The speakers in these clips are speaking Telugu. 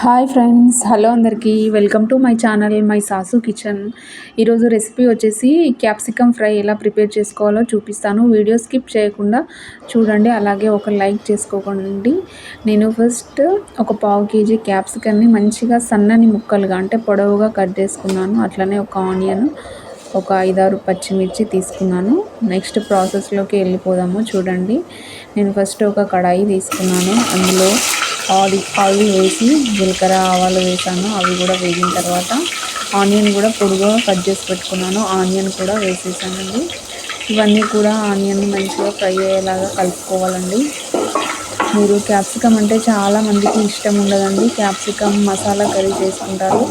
హాయ్ ఫ్రెండ్స్ హలో అందరికీ. Welcome to my channel my Sasu kitchen. ఈరోజు రెసిపీ వచ్చేసి క్యాప్సికమ్ ఫ్రై ఎలా ప్రిపేర్ చేసుకోవాలో చూపిస్తాను. వీడియో స్కిప్ చేయకుండా చూడండి అలాగే ఒక లైక్ చేసుకోకండి. నేను ఫస్ట్ ఒక పావు కేజీ క్యాప్సికమ్ని మంచిగా సన్నని ముక్కలుగా అంటే పొడవుగా కట్ చేసుకున్నాను. అట్లనే ఒక ఆనియన్ ఒక ఐదారు పచ్చిమిర్చి తీసుకున్నాను. నెక్స్ట్ ప్రాసెస్లోకి వెళ్ళిపోదాము చూడండి. నేను ఫస్ట్ ఒక కడాయి తీసుకున్నాను. అందులో ఆయిల్ ఆయిల్ వేసి జీలకర్ర ఆవాలు వేసాను. అవి కూడా వేగిన తర్వాత ఆనియన్ కూడా పొడిగా కట్ చేసి పెట్టుకున్నాను. ఆనియన్ కూడా వేసేసానండి. ఇవన్నీ కూడా ఆనియన్ మంచిగా ఫ్రై అయ్యేలాగా కలుపుకోవాలండి. మీరు క్యాప్సికమ్ అంటే చాలా మందికి ఇష్టం ఉండదండి. క్యాప్సికమ్ మసాలా కర్రీ చేసుకుంటారు.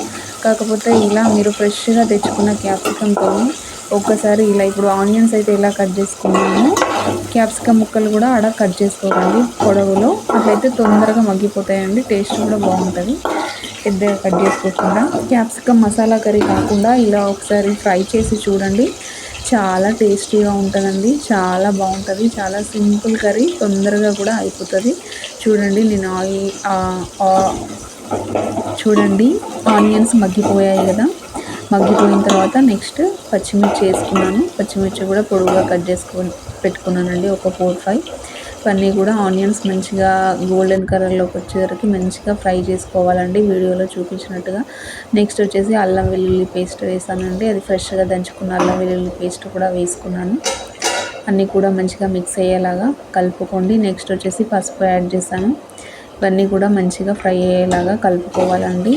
కాకపోతే ఇలా మీరు ఫ్రెష్గా తెచ్చుకున్న క్యాప్సికమ్తో ఒక్కసారి ఇలా ఇప్పుడు ఆనియన్స్ అయితే ఎలా కట్ చేసుకున్నాము క్యాప్సికమ్ ముక్కలు కూడా ఆడ కట్ చేసుకోకండి పొడవులో అట్లయితే తొందరగా మగ్గిపోతాయండి. టేస్ట్ కూడా బాగుంటుంది. పెద్దగా కట్ చేసుకోకుండా. క్యాప్సికమ్ మసాలా కర్రీ కాకుండా ఇలా ఒకసారి ఫ్రై చేసి చూడండి. చాలా టేస్టీగా ఉంటుందండి. చాలా బాగుంటుంది. చాలా సింపుల్ కర్రీ. తొందరగా కూడా అయిపోతుంది. చూడండి నేను ఆయిల్ చూడండి. ఆనియన్స్ మగ్గిపోయాయి కదా. మగ్గిపోయిన తర్వాత నెక్స్ట్ పచ్చిమిర్చి వేసుకున్నాను. పచ్చిమిర్చి కూడా పొడుగుగా కట్ చేసుకొని పెట్టుకున్నానండి ఒక ఫోర్ ఫైవ్ ఇవన్నీ కూడా ఆనియన్స్ మంచిగా గోల్డెన్ కలర్లోకి వచ్చేసరికి మంచిగా ఫ్రై చేసుకోవాలండి వీడియోలో చూపించినట్టుగా. నెక్స్ట్ వచ్చేసి అల్లం వెల్లుల్లి పేస్ట్ వేసానండి అది ఫ్రెష్గా దంచుకున్న అల్లం వెల్లుల్లి పేస్ట్ కూడా వేసుకున్నాను. అన్నీ కూడా మంచిగా మిక్స్ అయ్యేలాగా కలుపుకోండి. నెక్స్ట్ వచ్చేసి పసుపు యాడ్ చేశాను. ఇవన్నీ కూడా మంచిగా ఫ్రై అయ్యేలాగా కలుపుకోవాలండి.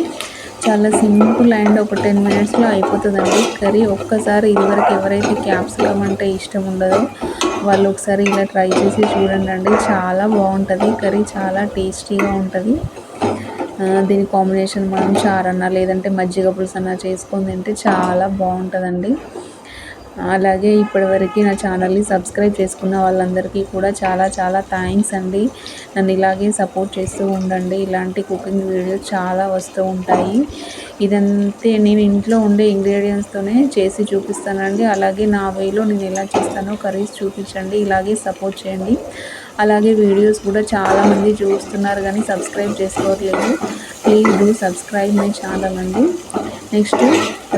చాలా సింపుల్ అండ్ ఒక టెన్ మినిట్స్లో అయిపోతుందండి. కర్రీ ఒక్కసారి ఇదివరకు ఎవరైతే క్యాప్సికమ్ అంటే ఇష్టం ఉండదో వాళ్ళు ఒకసారి ఇలా ట్రై చేసి చూడండి అండి చాలా బాగుంటుంది. కర్రీ చాలా టేస్టీగా ఉంటుంది. దీని కాంబినేషన్ మనం చారన్నా లేదంటే మజ్జిగ పులుసు అన్నా చేసుకొని తింటే చాలా బాగుంటుందండి. అలాగే ఇప్పటివరకు నా ఛానల్ని సబ్స్క్రైబ్ చేసుకున్న వాళ్ళందరికీ కూడా చాలా చాలా థ్యాంక్స్ అండి. నన్ను ఇలాగే సపోర్ట్ చేస్తూ ఉండండి. ఇలాంటి కుకింగ్ వీడియోస్ చాలా వస్తూ ఉంటాయి. ఇదంతే నేను ఇంట్లో ఉండే ఇంగ్రీడియంట్స్తోనే చేసి చూపిస్తానండి. అలాగే నా వేలో నేను ఎలా చేస్తానో కర్రీస్ చూపించండి. ఇలాగే సపోర్ట్ చేయండి. అలాగే వీడియోస్ కూడా చాలామంది చూస్తున్నారు కానీ సబ్స్క్రైబ్ చేసుకోవట్లేదు. Please do subscribe my channel అండి. నెక్స్ట్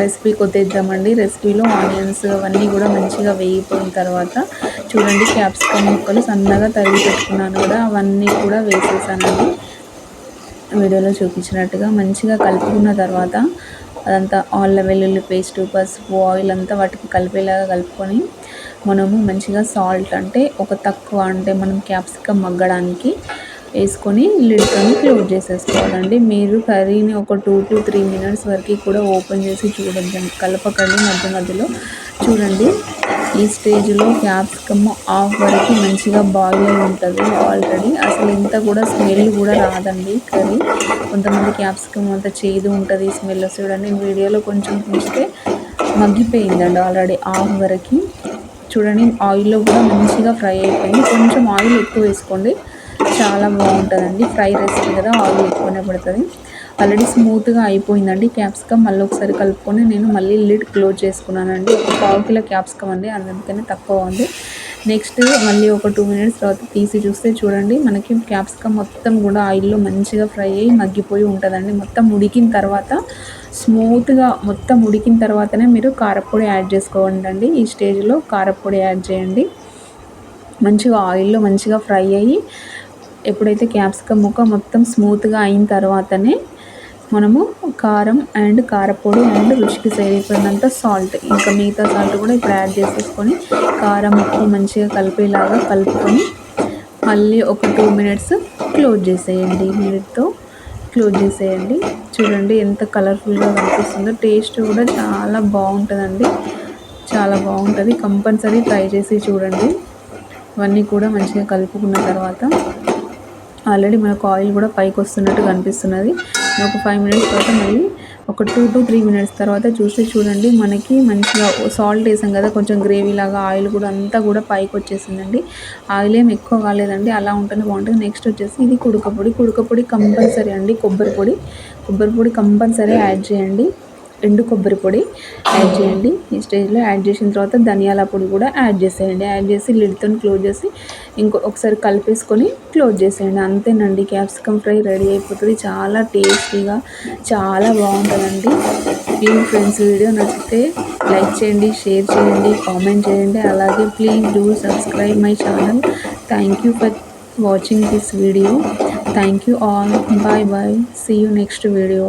రెసిపీ కొద్దిద్దామండి. రెసిపీలో ఆనియన్స్ అవన్నీ కూడా మంచిగా వేగిపోయిన తర్వాత చూడండి క్యాప్సికమ్ ముక్కలు సన్నగా తరిగి పెట్టుకున్నాను కూడా అవన్నీ కూడా వేసేసానండి. వీడియోలో చూపించినట్టుగా మంచిగా కలుపుకున్న తర్వాత అదంతా ఆయిల్ వెల్లుల్లి పేస్ట్ పసుపు ఆయిల్ అంతా వాటికి కలిపేలాగా కలుపుకొని మనము మంచిగా సాల్ట్ అంటే ఒక తక్కువ అంటే మనం క్యాప్సికమ్ మగ్గడానికి వేసుకొని లిడ్తో క్లోజ్ చేసేసుకోవాలండి. మీరు కర్రీని ఒక టూ టు త్రీ మినిట్స్ వరకు కూడా ఓపెన్ చేసి చూడండి కలపకండి మధ్య మధ్యలో. చూడండి ఈ స్టేజ్లో క్యాప్సికమ్ ఆఫ్ వరకు మంచిగా బాయిల్ అయి ఉంటుంది ఆల్రెడీ. అసలు ఇంత కూడా స్మెల్ కూడా రాదండి కర్రీ. కొంతమంది క్యాప్సికమ్ అంత చేదు ఉంటుంది స్మెల్ చూడండి. వీడియోలో కొంచెం చూస్తే మగ్గిపోయిందండి ఆల్రెడీ ఆఫ్ వరకు. చూడండి ఆయిల్లో కూడా మంచిగా ఫ్రై అయిపోయింది. కొంచెం ఆయిల్ ఎక్కువ వేసుకోండి. చాలా బాగుంటుందండి. ఫ్రై రెసిపీ కదా ఆయిల్ ఎక్కువనే పడుతుంది. ఆల్రెడీ స్మూత్గా అయిపోయిందండి క్యాప్సికమ్. మళ్ళీ ఒకసారి కలుపుకొని నేను మళ్ళీ లిడ్ క్లోజ్ చేసుకున్నానండి. ఒక పావు కిలో క్యాప్సికమ్ అండి అందుకనే తక్కువ ఉంది. నెక్స్ట్ మళ్ళీ ఒక టూ మినిట్స్ తర్వాత తీసి చూస్తే చూడండి మనకి క్యాప్సికమ్ మొత్తం కూడా ఆయిల్లో మంచిగా ఫ్రై అయ్యి మగ్గిపోయి ఉంటుందండి. మొత్తం ఉడికిన తర్వాత స్మూత్గా మొత్తం ఉడికిన తర్వాతనే మీరు కారపొడి యాడ్ చేసుకోండి ఈ స్టేజ్లో కారపొడి యాడ్ చేయండి. మంచిగా ఆయిల్లో మంచిగా ఫ్రై అయ్యి ఎప్పుడైతే క్యాప్సికమ్ ముక్క మొత్తం స్మూత్గా అయిన తర్వాతనే మనము కారం అండ్ కారపొడి అండ్ రుచికి సరిపడినంత సాల్ట్ ఇంకా మిగతా సాల్ట్ కూడా ఇప్పుడు యాడ్ చేసేసుకొని కారం ఉప్పు మంచిగా కలిపేలాగా కలుపుకొని మళ్ళీ ఒక టూ మినిట్స్ క్లోజ్ చేసేయండి. నీటితో క్లోజ్ చేసేయండి. చూడండి ఎంత కలర్ఫుల్గా కనిపిస్తుందో. టేస్ట్ కూడా చాలా బాగుంటుందండి. చాలా బాగుంటుంది. కంపల్సరీ ట్రై చేసి చూడండి. ఇవన్నీ కూడా మంచిగా కలుపుకున్న తర్వాత ఆల్రెడీ మనకు ఆయిల్ కూడా పైకి వస్తున్నట్టు కనిపిస్తున్నది. ఒక ఫైవ్ మినిట్స్ తర్వాత మళ్ళీ ఒక టూ టు త్రీ మినిట్స్ తర్వాత చూస్తే చూడండి మనకి మంచిగా సాల్ట్ వేసాం కదా కొంచెం గ్రేవీ లాగా ఆయిల్ కూడా అంతా కూడా పైకి వచ్చేసిందండి. ఆయిల్ ఏం ఎక్కువ కాలేదండి అలా ఉంటేనే బాగుంటుంది. నెక్స్ట్ వచ్చేసి ఇది కుడకపొడి కుడకపొడి కంపల్సరీ అండి కొబ్బరి పొడి. కొబ్బరి పొడి కంపల్సరీ యాడ్ చేయండి. ఎండు కొబ్బరి పొడి యాడ్ చేయండి. ఈ స్టేజ్లో యాడ్ చేసిన తర్వాత ధనియాల పొడి కూడా యాడ్ చేసేయండి. యాడ్ చేసి లిడ్తో క్లోజ్ చేసి ఇంకో ఒకసారి కలిపేసుకొని క్లోజ్ చేసేయండి. అంతేనండి క్యాప్సికమ్ ఫ్రై రెడీ అయిపోతుంది. చాలా టేస్టీగా చాలా బాగుంటుందండి. ప్లీజ్ ఫ్రెండ్స్ వీడియో నచ్చితే లైక్ చేయండి షేర్ చేయండి కామెంట్ చేయండి. అలాగే please do subscribe my channel. Thank you for watching this video. Thank you all. Bye bye. See you next video